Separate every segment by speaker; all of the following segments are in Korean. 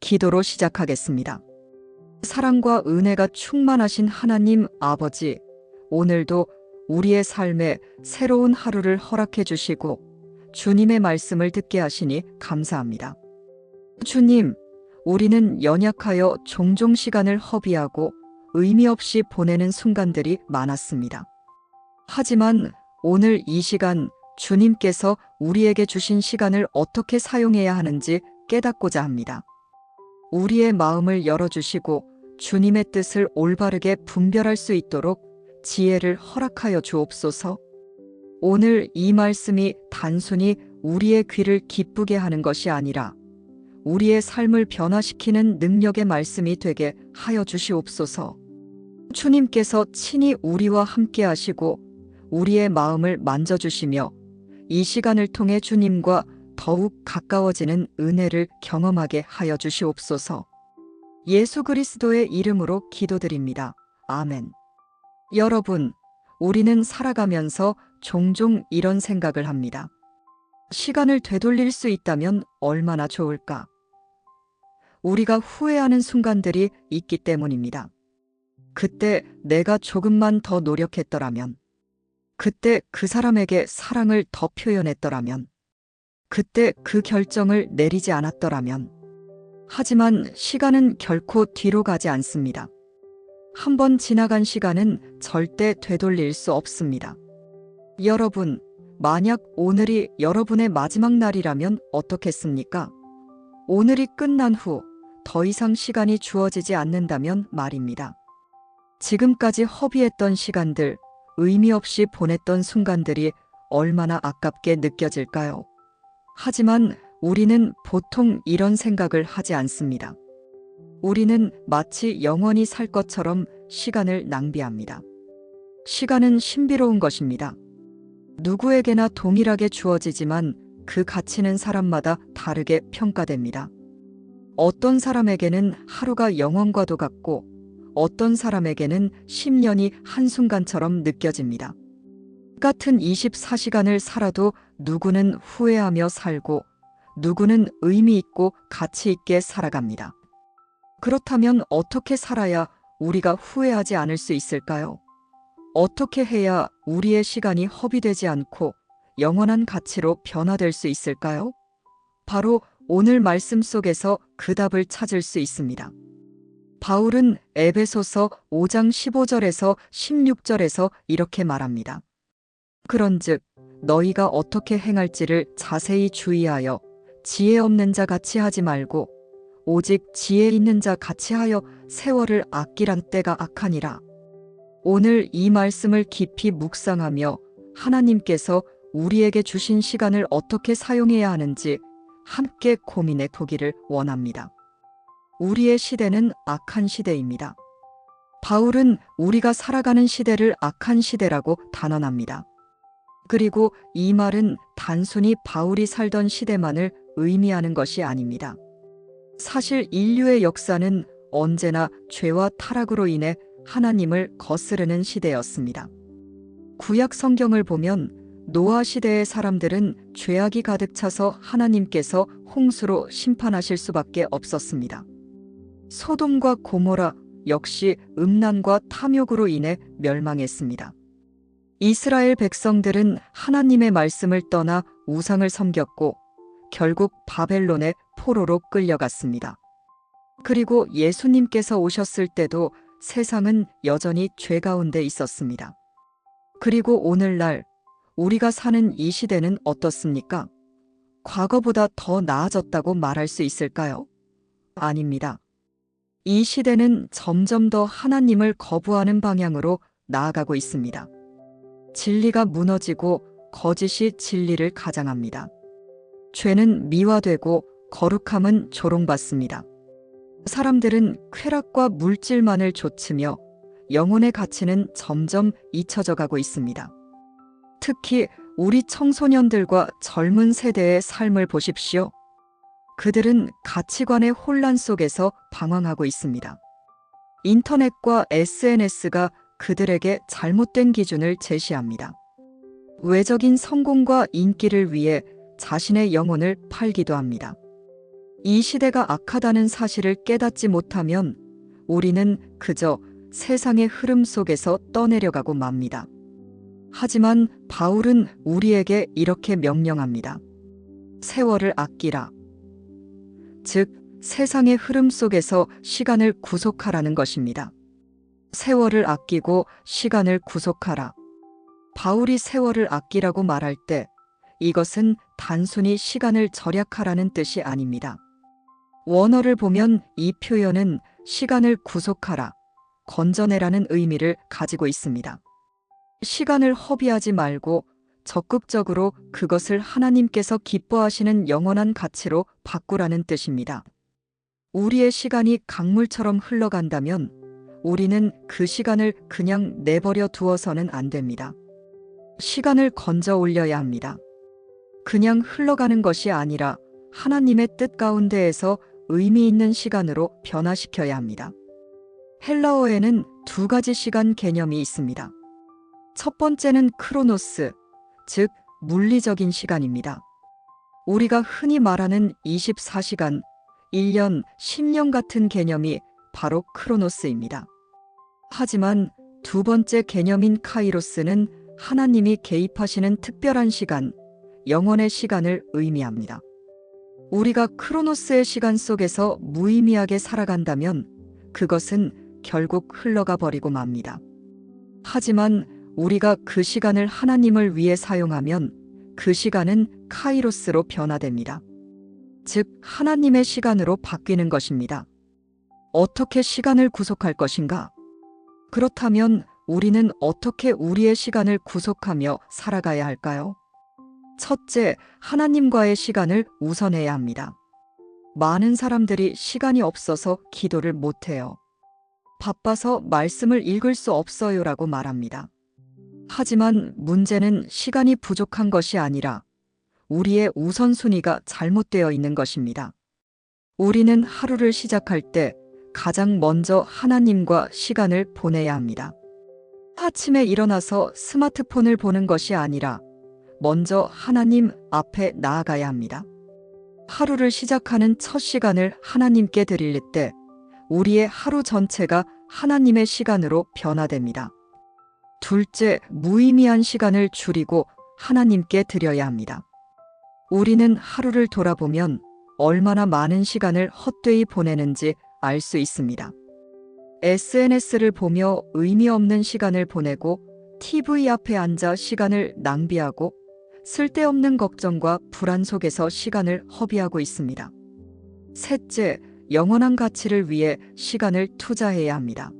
Speaker 1: 기도로 시작하겠습니다. 사랑과 은혜가 충만하신 하나님 아버지, 오늘도 우리의 삶에 새로운 하루를 허락해 주시고 주님의 말씀을 듣게 하시니 감사합니다. 주님, 우리는 연약하여 종종 시간을 허비하고 의미 없이 보내는 순간들이 많았습니다. 하지만 오늘 이 시간 주님께서 우리에게 주신 시간을 어떻게 사용해야 하는지 깨닫고자 합니다. 우리의 마음을 열어주시고 주님의 뜻을 올바르게 분별할 수 있도록 지혜를 허락하여 주옵소서. 오늘 이 말씀이 단순히 우리의 귀를 기쁘게 하는 것이 아니라 우리의 삶을 변화시키는 능력의 말씀이 되게 하여 주시옵소서. 주님께서 친히 우리와 함께 하시고 우리의 마음을 만져주시며 이 시간을 통해 주님과 더욱 가까워지는 은혜를 경험하게 하여 주시옵소서. 예수 그리스도의 이름으로 기도드립니다. 아멘. 여러분, 우리는 살아가면서 종종 이런 생각을 합니다. 시간을 되돌릴 수 있다면 얼마나 좋을까? 우리가 후회하는 순간들이 있기 때문입니다. 그때 내가 조금만 더 노력했더라면, 그때 그 사람에게 사랑을 더 표현했더라면, 그때 그 결정을 내리지 않았더라면. 하지만 시간은 결코 뒤로 가지 않습니다. 한 번 지나간 시간은 절대 되돌릴 수 없습니다. 여러분, 만약 오늘이 여러분의 마지막 날이라면 어떻겠습니까? 오늘이 끝난 후 더 이상 시간이 주어지지 않는다면 말입니다. 지금까지 허비했던 시간들, 의미 없이 보냈던 순간들이 얼마나 아깝게 느껴질까요? 하지만 우리는 보통 이런 생각을 하지 않습니다. 우리는 마치 영원히 살 것처럼 시간을 낭비합니다. 시간은 신비로운 것입니다. 누구에게나 동일하게 주어지지만 그 가치는 사람마다 다르게 평가됩니다. 어떤 사람에게는 하루가 영원과도 같고 어떤 사람에게는 10년이 한순간처럼 느껴집니다. 같은 24시간을 살아도 누구는 후회하며 살고 누구는 의미 있고 가치 있게 살아갑니다. 그렇다면 어떻게 살아야 우리가 후회하지 않을 수 있을까요? 어떻게 해야 우리의 시간이 허비되지 않고 영원한 가치로 변화될 수 있을까요? 바로 오늘 말씀 속에서 그 답을 찾을 수 있습니다. 바울은 에베소서 5장 15절에서 16절에서 이렇게 말합니다. 그런즉 너희가 어떻게 행할지를 자세히 주의하여 지혜 없는 자 같이 하지 말고 오직 지혜 있는 자 같이 하여 세월을 아끼란 때가 악하니라. 오늘 이 말씀을 깊이 묵상하며 하나님께서 우리에게 주신 시간을 어떻게 사용해야 하는지 함께 고민해 보기를 원합니다. 우리의 시대는 악한 시대입니다. 바울은 우리가 살아가는 시대를 악한 시대라고 단언합니다. 그리고 이 말은 단순히 바울이 살던 시대만을 의미하는 것이 아닙니다. 사실 인류의 역사는 언제나 죄와 타락으로 인해 하나님을 거스르는 시대였습니다. 구약 성경을 보면 노아 시대의 사람들은 죄악이 가득 차서 하나님께서 홍수로 심판하실 수밖에 없었습니다. 소돔과 고모라 역시 음란과 탐욕으로 인해 멸망했습니다. 이스라엘 백성들은 하나님의 말씀을 떠나 우상을 섬겼고 결국 바벨론의 포로로 끌려갔습니다. 그리고 예수님께서 오셨을 때도 세상은 여전히 죄 가운데 있었습니다. 그리고 오늘날 우리가 사는 이 시대는 어떻습니까? 과거보다 더 나아졌다고 말할 수 있을까요? 아닙니다. 이 시대는 점점 더 하나님을 거부하는 방향으로 나아가고 있습니다. 진리가 무너지고 거짓이 진리를 가장합니다. 죄는 미화되고 거룩함은 조롱받습니다. 사람들은 쾌락과 물질만을 좇으며 영혼의 가치는 점점 잊혀져 가고 있습니다. 특히 우리 청소년들과 젊은 세대의 삶을 보십시오. 그들은 가치관의 혼란 속에서 방황하고 있습니다. 인터넷과 SNS가 그들에게 잘못된 기준을 제시합니다. 외적인 성공과 인기를 위해 자신의 영혼을 팔기도 합니다. 이 시대가 악하다는 사실을 깨닫지 못하면 우리는 그저 세상의 흐름 속에서 떠내려가고 맙니다. 하지만 바울은 우리에게 이렇게 명령합니다. 세월을 아끼라. 즉, 세상의 흐름 속에서 시간을 구속하라는 것입니다. 세월을 아끼고 시간을 구속하라. 바울이 세월을 아끼라고 말할 때 이것은 단순히 시간을 절약하라는 뜻이 아닙니다. 원어를 보면 이 표현은 시간을 구속하라, 건져내라는 의미를 가지고 있습니다. 시간을 허비하지 말고 적극적으로 그것을 하나님께서 기뻐하시는 영원한 가치로 바꾸라는 뜻입니다. 우리의 시간이 강물처럼 흘러간다면 우리는 그 시간을 그냥 내버려 두어서는 안 됩니다. 시간을 건져 올려야 합니다. 그냥 흘러가는 것이 아니라 하나님의 뜻 가운데에서 의미 있는 시간으로 변화시켜야 합니다. 헬라어에는 두 가지 시간 개념이 있습니다. 첫 번째는 크로노스, 즉 물리적인 시간입니다. 우리가 흔히 말하는 24시간, 1년, 10년 같은 개념이 바로 크로노스입니다. 하지만 두 번째 개념인 카이로스는 하나님이 개입하시는 특별한 시간, 영원의 시간을 의미합니다. 우리가 크로노스의 시간 속에서 무의미하게 살아간다면 그것은 결국 흘러가 버리고 맙니다. 하지만 우리가 그 시간을 하나님을 위해 사용하면 그 시간은 카이로스로 변화됩니다. 즉, 하나님의 시간으로 바뀌는 것입니다. 어떻게 시간을 구속할 것인가? 그렇다면 우리는 어떻게 우리의 시간을 구속하며 살아가야 할까요? 첫째, 하나님과의 시간을 우선해야 합니다. 많은 사람들이 시간이 없어서 기도를 못해요. 바빠서 말씀을 읽을 수 없어요 라고 말합니다. 하지만 문제는 시간이 부족한 것이 아니라 우리의 우선순위가 잘못되어 있는 것입니다. 우리는 하루를 시작할 때 가장 먼저 하나님과 시간을 보내야 합니다. 아침에 일어나서 스마트폰을 보는 것이 아니라 먼저 하나님 앞에 나아가야 합니다. 하루를 시작하는 첫 시간을 하나님께 드릴 때 우리의 하루 전체가 하나님의 시간으로 변화됩니다. 둘째, 무의미한 시간을 줄이고 하나님께 드려야 합니다. 우리는 하루를 돌아보면 얼마나 많은 시간을 헛되이 보내는지 알 수 있습니다. SNS를 보며 의미 없는 시간을 보내고 TV 앞에 앉아 시간을 낭비하고 쓸데없는 걱정과 불안 속에서 시간을 허비하고 있습니다. 셋째, 영원한 가치를 위해 시간을 투자해야 합니다.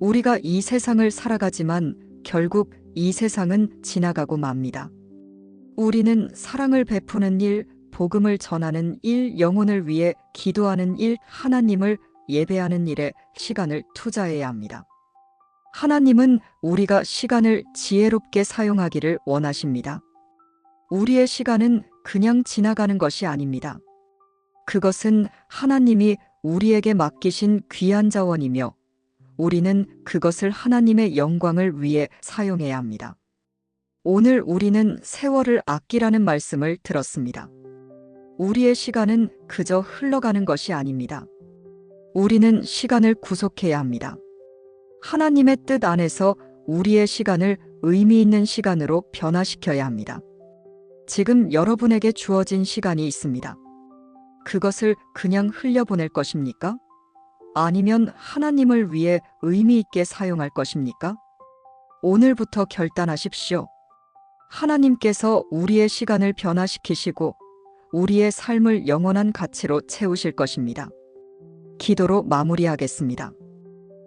Speaker 1: 우리가 이 세상을 살아가지만 결국 이 세상은 지나가고 맙니다. 우리는 사랑을 베푸는 일, 복음을 전하는 일, 영혼을 위해 기도하는 일, 하나님을 예배하는 일에 시간을 투자해야 합니다. 하나님은 우리가 시간을 지혜롭게 사용하기를 원하십니다. 우리의 시간은 그냥 지나가는 것이 아닙니다. 그것은 하나님이 우리에게 맡기신 귀한 자원이며 우리는 그것을 하나님의 영광을 위해 사용해야 합니다. 오늘 우리는 세월을 아끼라는 말씀을 들었습니다. 우리의 시간은 그저 흘러가는 것이 아닙니다. 우리는 시간을 구속해야 합니다. 하나님의 뜻 안에서 우리의 시간을 의미 있는 시간으로 변화시켜야 합니다. 지금 여러분에게 주어진 시간이 있습니다. 그것을 그냥 흘려보낼 것입니까? 아니면 하나님을 위해 의미 있게 사용할 것입니까? 오늘부터 결단하십시오. 하나님께서 우리의 시간을 변화시키시고 우리의 삶을 영원한 가치로 채우실 것입니다. 기도로 마무리하겠습니다.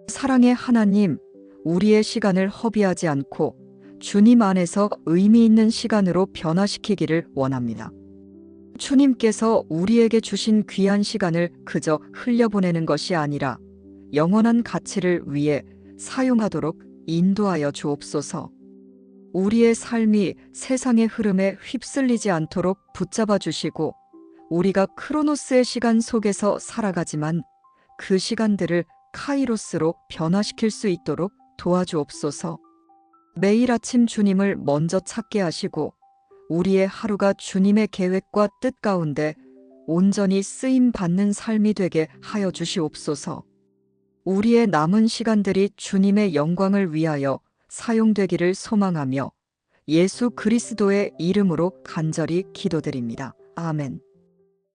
Speaker 1: 사랑의 하나님, 우리의 시간을 허비하지 않고 주님 안에서 의미 있는 시간으로 변화시키기를 원합니다. 주님께서 우리에게 주신 귀한 시간을 그저 흘려보내는 것이 아니라 영원한 가치를 위해 사용하도록 인도하여 주옵소서. 우리의 삶이 세상의 흐름에 휩쓸리지 않도록 붙잡아 주시고 우리가 크로노스의 시간 속에서 살아가지만 그 시간들을 카이로스로 변화시킬 수 있도록 도와주옵소서. 매일 아침 주님을 먼저 찾게 하시고 우리의 하루가 주님의 계획과 뜻 가운데 온전히 쓰임 받는 삶이 되게 하여 주시옵소서. 우리의 남은 시간들이 주님의 영광을 위하여 사용되기를 소망하며 예수 그리스도의 이름으로 간절히 기도드립니다. 아멘.